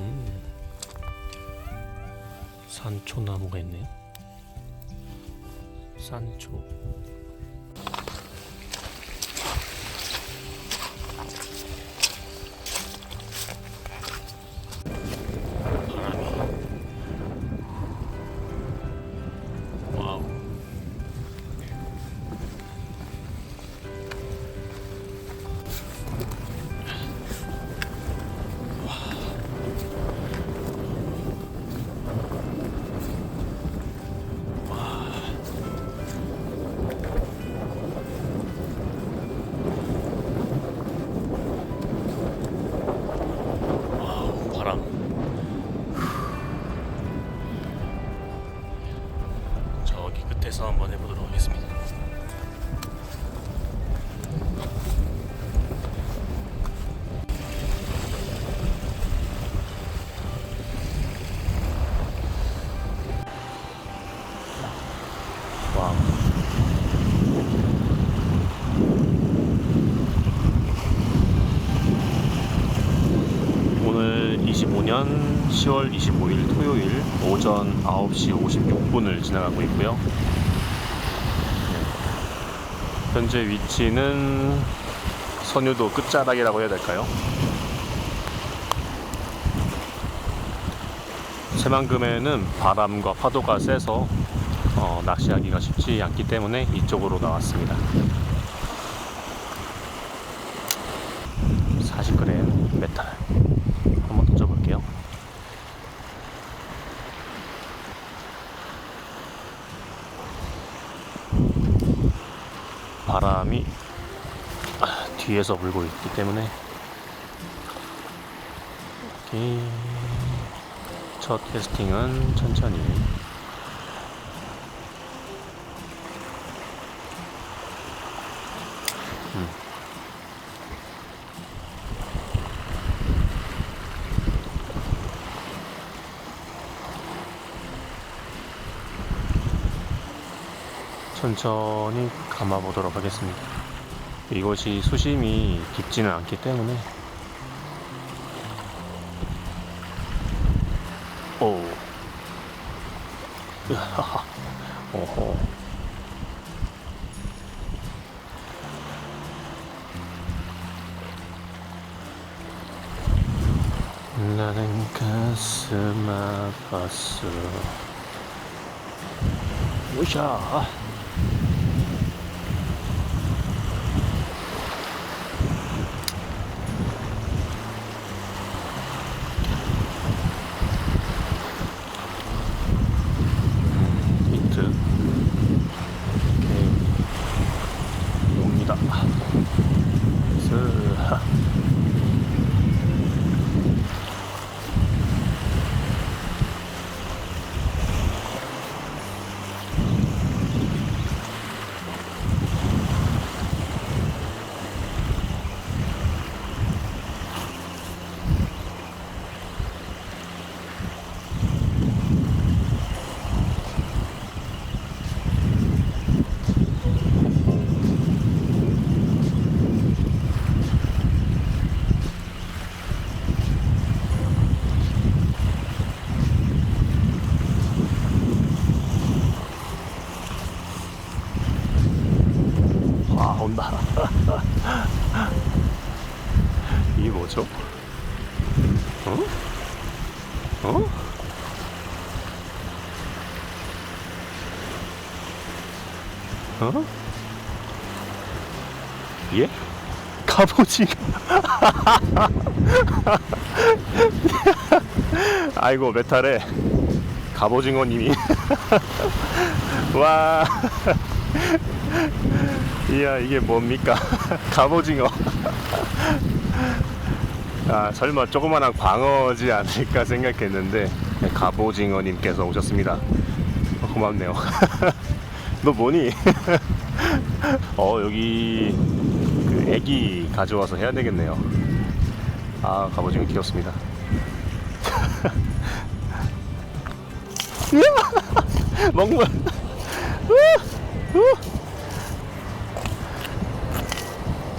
음. 산초나무가 있네요. 산초. 끝에서 한번 해보도록 하겠습니다. 10월 25일 토요일 오전 9시 56분을 지나가고 있고요. 네. 현재 위치는 선유도 끝자락이라고 해야 될까요? 새만금에는 바람과 파도가 세서 어, 낚시하기가 쉽지 않기 때문에 이쪽으로 나왔습니다. 40g 메탈 한번 던져볼게요. 바람이 아, 뒤에서 불고 있기 때문에 이렇게 첫 캐스팅은 천천히 음. 천천히 감아 보도록 하겠습니다. 이것이 수심이 깊지는 않기 때문에. 오. 오호. 나는 가슴 아팠어. 오샤 히트 오케이 옵니다 스하 와 온다 이게 뭐죠? 어? 어? 어? 예? 갑오징어 아이고 메탈에 갑오징어님이 와 이야 이게 뭡니까? 갑오징어. 아 설마 조그만한 광어지 않을까 생각했는데 갑오징어 님께서 오셨습니다. 어, 고맙네요. 너 뭐니? 어 여기 그 애기 가져와서 해야 되겠네요. 아 갑오징어 귀엽습니다. 먹물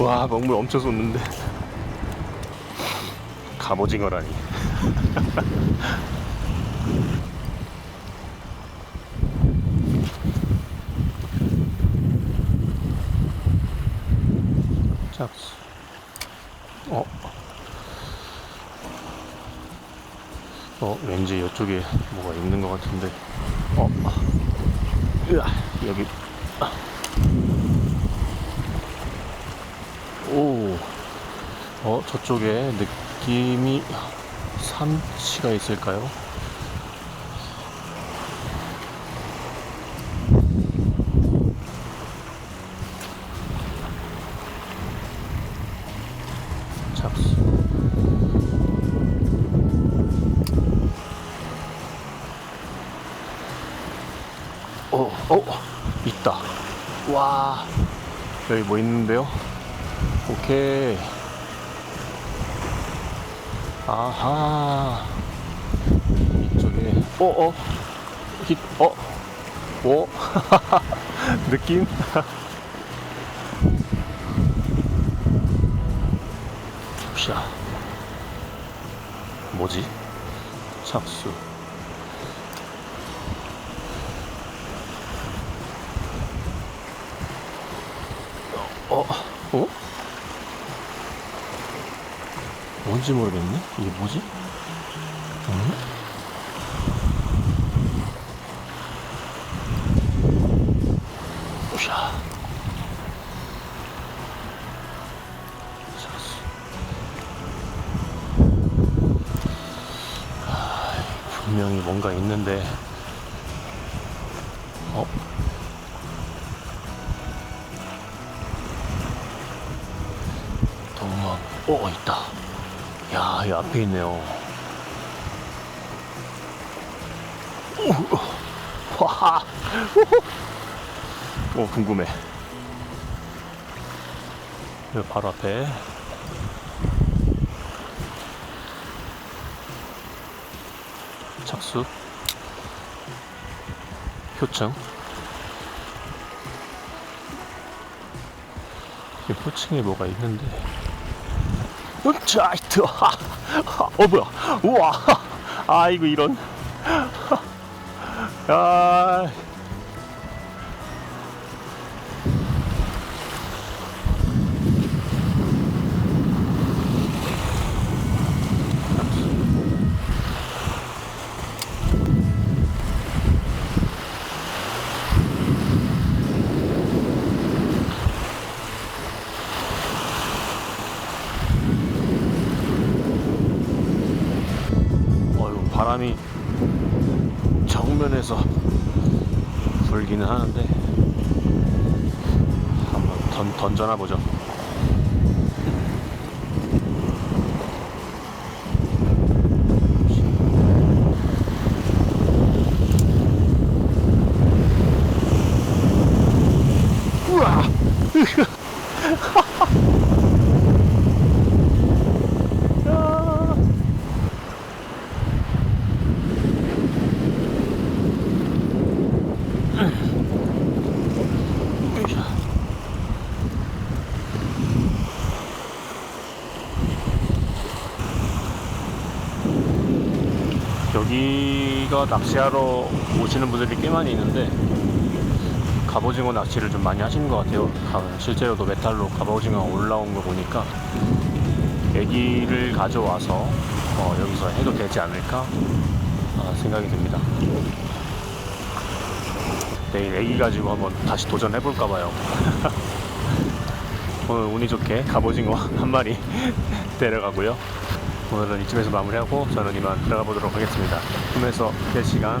와 먹물 엄청 쏟는데 갑오징어라니 잡수 어? 어 왠지 이쪽에 뭐가 있는 것 같은데 어? 으아, 여기 오. 어, 저쪽에 느낌이 삼치가 있을까요? 잡수. 어, 어, 있다. 와, 여기 뭐 있는데요? 아하. 이쪽에, 어, 어, 힛, 어, 오, 느낌? 샤. 뭐지? 착수. 어, 어? 뭔지 모르겠네? 이게 뭐지? 응? 샤. 착수. 분명히 뭔가 있는데 어? 도망 어 있다 야, 이 앞에 있네요. 오, 와, 오, 궁금해. 여기 바로 앞에. 착수. 표층 이 표층에 뭐가 있는데 짜이트 어 뭐야? 우와 아이고 이런. 아 정면에서 불기는 하는데 한번 던, 던져나 보죠. 우와! 야. 으쌰. 여기가 낚시하러 오시는 분들이 꽤 많이 있는데 갑오징어 낚시를 좀 많이 하시는 것 같아요. 가- 실제로도 메탈로 갑오징어 올라온 거 보니까 애기를 가져와서 어, 여기서 해도 되지 않을까 아, 생각이 듭니다. 내일 애기 가지고 한번 다시 도전해볼까 봐요. 오늘 운이 좋게 갑오징어 한 마리 데려가고요. 오늘은 이쯤에서 마무리하고 저는 이만 들어가 보도록 하겠습니다. 꿈에서 3시간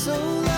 so long.